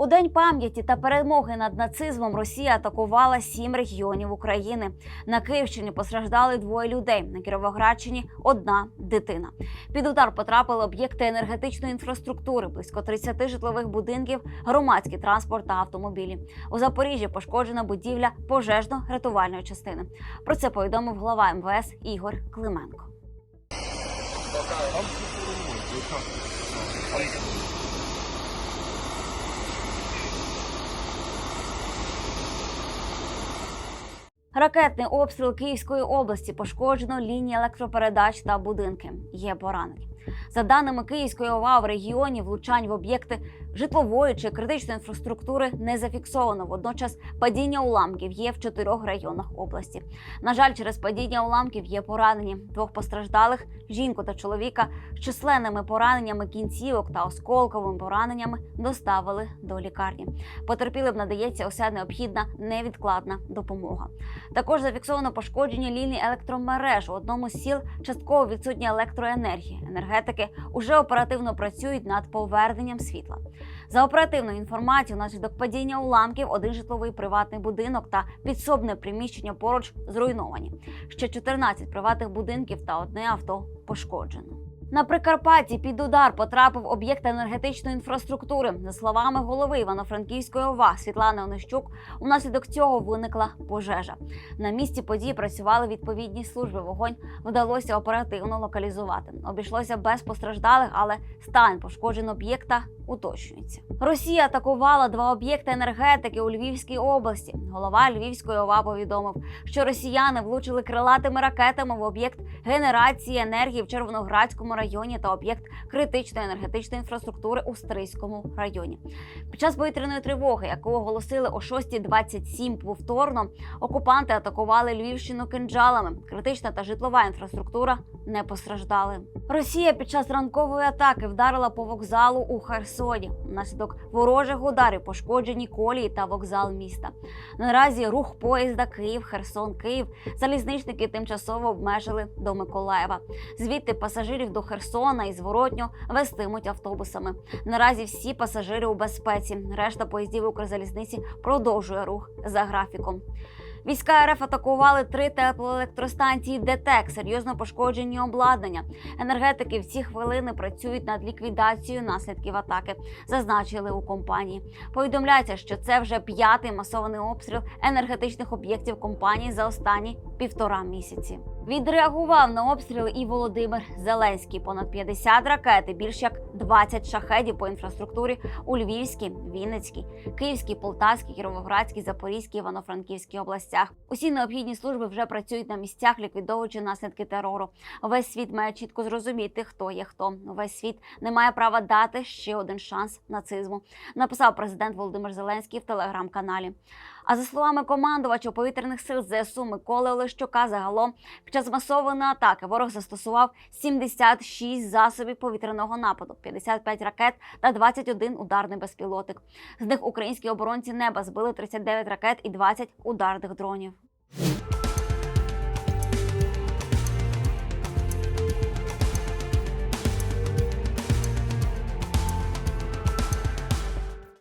У день пам'яті та перемоги над нацизмом Росія атакувала сім регіонів України. На Київщині постраждали двоє людей. На Кіровоградщині одна дитина. Під удар потрапили об'єкти енергетичної інфраструктури, близько 30 житлових будинків, громадський транспорт та автомобілі. У Запоріжжі пошкоджена будівля пожежно-рятувальної частини. Про це повідомив глава МВС Ігор Клименко. Ракетний обстріл Київської області пошкоджено лінії електропередач та будинки. Є поранені. За даними Київської ОВА, в регіоні влучань в об'єкти житлової чи критичної інфраструктури не зафіксовано. Водночас падіння уламків є в чотирьох районах області. На жаль, через падіння уламків є поранені двох постраждалих жінку та чоловіка з численними пораненнями кінцівок та осколковими пораненнями доставили до лікарні. Потерпілим надається уся необхідна невідкладна допомога. Також зафіксовано пошкодження ліній електромереж. У одному з сіл частково відсутня електроенергія. Енергетики уже оперативно працюють над поверненням світла. За оперативною інформацією, внаслідок падіння уламків один житловий приватний будинок та підсобне приміщення поруч зруйновані. Ще 14 приватних будинків та одне авто пошкоджено. На Прикарпатті під удар потрапив об'єкт енергетичної інфраструктури. За словами голови Івано-Франківської ОВА Світлани Онищук, унаслідок цього виникла пожежа. На місці події працювали відповідні служби. Вогонь вдалося оперативно локалізувати. Обійшлося без постраждалих, але стан пошкодженого об'єкта уточнюється. Росія атакувала два об'єкти енергетики у Львівській області. Голова Львівської ОВА повідомив, що росіяни влучили крилатими ракетами в об'єкт генерації енергії в Червоноградському районі та об'єкт критичної енергетичної інфраструктури у Стрийському районі. Під час повітряної тривоги, яку оголосили о 6.27 повторно, окупанти атакували Львівщину кинджалами. Критична та житлова інфраструктура не постраждали. Росія під час ранкової атаки вдарила по вокзалу у Херсоні. Внаслідок ворожих ударів пошкоджені колії та вокзал міста. Наразі рух поїзда Київ, Херсон, Київ залізничники тимчасово обмежили до Миколаєва. Звідти пасажирів до Херсона і зворотньо вестимуть автобусами. Наразі всі пасажири у безпеці. Решта поїздів Укрзалізниці продовжує рух за графіком. Війська РФ атакували три теплоелектростанції ДТЕК, серйозно пошкоджені обладнання. Енергетики в ці хвилини працюють над ліквідацією наслідків атаки, зазначили у компанії. Повідомляється, що це вже п'ятий масований обстріл енергетичних об'єктів компанії за останні півтора місяці. Відреагував на обстріли і Володимир Зеленський. Понад 50 ракет і більш як 20 шахедів по інфраструктурі у Львівській, Вінницькій, Київській, Полтавській, Кіровоградській, Запорізькій, Івано-Франківській областях. Усі необхідні служби вже працюють на місцях, ліквідовуючи наслідки терору. Весь світ має чітко зрозуміти, хто є хто. Весь світ не має права дати ще один шанс нацизму. Написав президент Володимир Зеленський в телеграм-каналі. А за словами командувача повітряних сил ЗСУ Миколи Олещука, загалом час масованої атаки ворог застосував 76 засобів повітряного нападу, 55 ракет та 21 ударний безпілотник. З них українські оборонці неба збили 39 ракет і 20 ударних дронів.